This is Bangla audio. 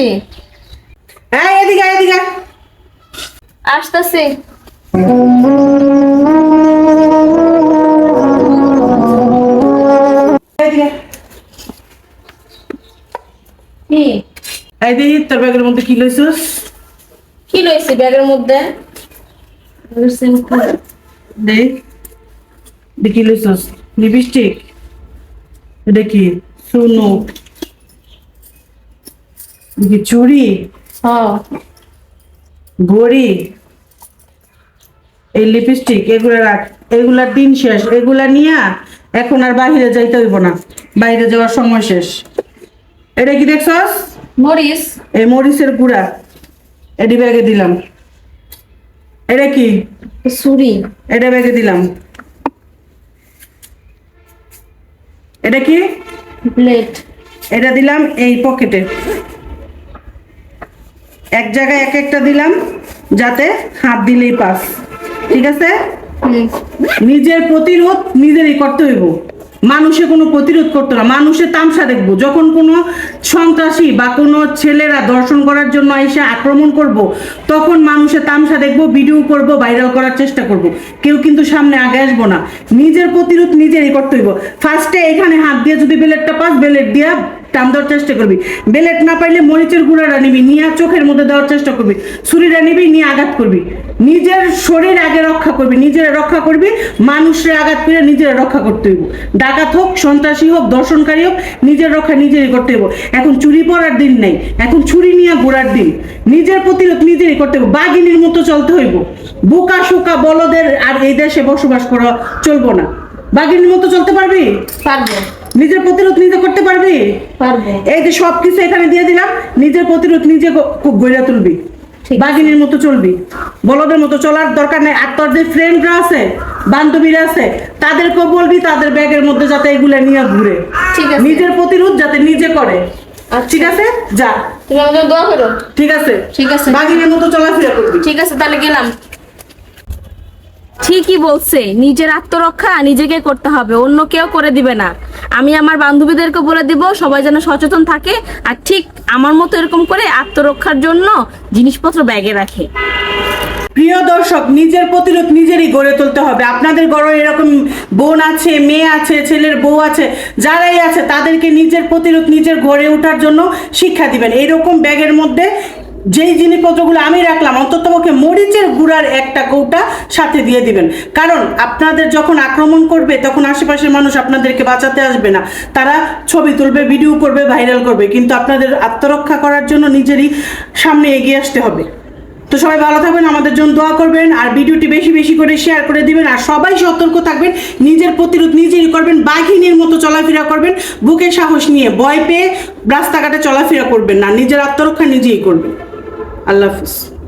আসতেছি। হ্যাঁ এদিকে এদিকে আসতেছি। ব্যাগের মধ্যে কি লইছিস? কি দেখি। লইছিস? লিপস্টিক? এটা কি? চুড়ি হ্যাঁ ঘড়ি এই লিপস্টিক এগুলো রাখ এগুলার দিন শেষ এগুলা নিয়ে এখন আর বাইরে যাইতে হইব না। বাইরে যাওয়ার সময় শেষ। এটা কি দেখছস? মরিস এই মরিচের গুঁড়া। এটি ব্যাগে দিলাম। এটা কি? ছুরি এটা ব্যাগে দিলাম। এটা কি? প্লেট। এটা দিলাম এই পকেটে। এক জায়গায় এক একটা দিলাম যাতে হাত দিলেই পাস। ঠিক আছে? নিজের প্রতিরোধ নিজেরই করতে হইব। মানুষে কোনো প্রতিরোধ করতো না। মানুষের তামসা দেখব। যখন কোনো সন্ত্রাসী বা কোনো ছেলেরা দর্শন করার জন্য এসে আক্রমণ করব তখন মানুষের তামসা দেখব ভিডিও করব ভাইরাল করার চেষ্টা করব। কেউ কিন্তু সামনে আগে আসব না। নিজের প্রতিরোধ নিজেরই করতে হইব। ফার্স্টে এখানে হাত দিয়ে যদি বেলেটটা পাস বেলেট দিয়া টান দেওয়ার চেষ্টা করবি। বেলেট না পাইলে মরিচের গুঁড়াটা নিবি, নিয়ে চোখের মধ্যে দেওয়ার চেষ্টা করবি। ছুরিটা নিবি, নিয়ে আঘাত করবি। নিজের শরীর আগে রক্ষা করবি, নিজের রক্ষা করবি, মানুষের আঘাত করে নিজের রক্ষা করতে হইব। ডাকাত হোক, সন্ত্রাসী হোক, দর্শনকারী হোক, নিজের রক্ষা নিজেরই করতে হইব। এখন চুরি পড়ার দিন নেই, এখন ছুরি নিয়ে ঘোরার দিন। নিজের প্রতিরোধ নিজেরই করতে হইব, বাঘিনীর মতো চলতে হইব। বোকা শোকা বলদের আর এই দেশে বসবাস করা চলবো না। বাঘিনীর মতো চলতে পারবি? পারব। নিজের প্রতিরোধ নিজে করতে পারবি? পারব। এই যে সব কিছু এখানে দিয়ে দিলাম নিজের প্রতিরোধ নিজে গ- খুব গড়ে তুলবি। বাঘিনীর মতো চলবি। বলদের মতো চলার দরকার নেই। আর তোর যে ফ্রেন্ডরা আছে বান্ধবীরা আছে তাদেরকেও বলবি তাদের ব্যাগের মধ্যে যাতে এগুলা নিয়ে ঘুরে। ঠিক আছে। নিজের প্রতিরোধ যাতে নিজে করে। আচ্ছা। ঠিক আছে? যা। তুমি আমাকে দোয়া করো। ঠিক আছে। ঠিক আছে। বাঘিনীর মতো চলাফেরা করবি। ঠিক আছে তাহলে গেলাম। ঠিকই বলছে, নিজের আত্মরক্ষা নিজেকে করতে হবে, অন্য কেউ করে দিবে না। আমি আমার বান্ধবীদেরকে বলে দিব, সবাই যেন সচেতন থাকে, আর ঠিক আমার মতো এরকম করে আত্মরক্ষার জন্য জিনিসপত্র ব্যাগে রাখে। প্রিয় দর্শক, নিজের প্রতিরোধ নিজেরই গড়ে তুলতে হবে। আপনাদের ঘরে এরকম বোন আছে, মেয়ে আছে, ছেলের বউ আছে, যারাই আছে, তাদেরকে নিজের প্রতিরোধ নিজের গড়ে ওঠার জন্য শিক্ষা দিবেন। এরকম ব্যাগের মধ্যে যেই জিনিসপত্রগুলো আমি রাখলাম, অন্তত পক্ষে মরিচের গুঁড়ার একটা কৌটা সাথে দিয়ে দিবেন। কারণ আপনাদের যখন আক্রমণ করবে, তখন আশেপাশের মানুষ আপনাদেরকে বাঁচাতে আসবে না। তারা ছবি তুলবে, ভিডিও করবে, ভাইরাল করবে। কিন্তু আপনাদের আত্মরক্ষা করার জন্য নিজেরই সামনে এগিয়ে আসতে হবে। তো সবাই ভালো থাকবেন, আমাদের জন্য দোয়া করবেন, আর ভিডিওটি বেশি বেশি করে শেয়ার করে দিবেন, আর সবাই সতর্ক থাকবেন, নিজের প্রতিরোধ নিজেই করবেন, বাঘিনীর মতো চলাফেরা করবেন, বুকে সাহস নিয়ে ভয় পেয়ে রাস্তাঘাটে চলাফেরা করবেন না, নিজের আত্মরক্ষা নিজেই করবেন। আল্লাহ হাফিজ।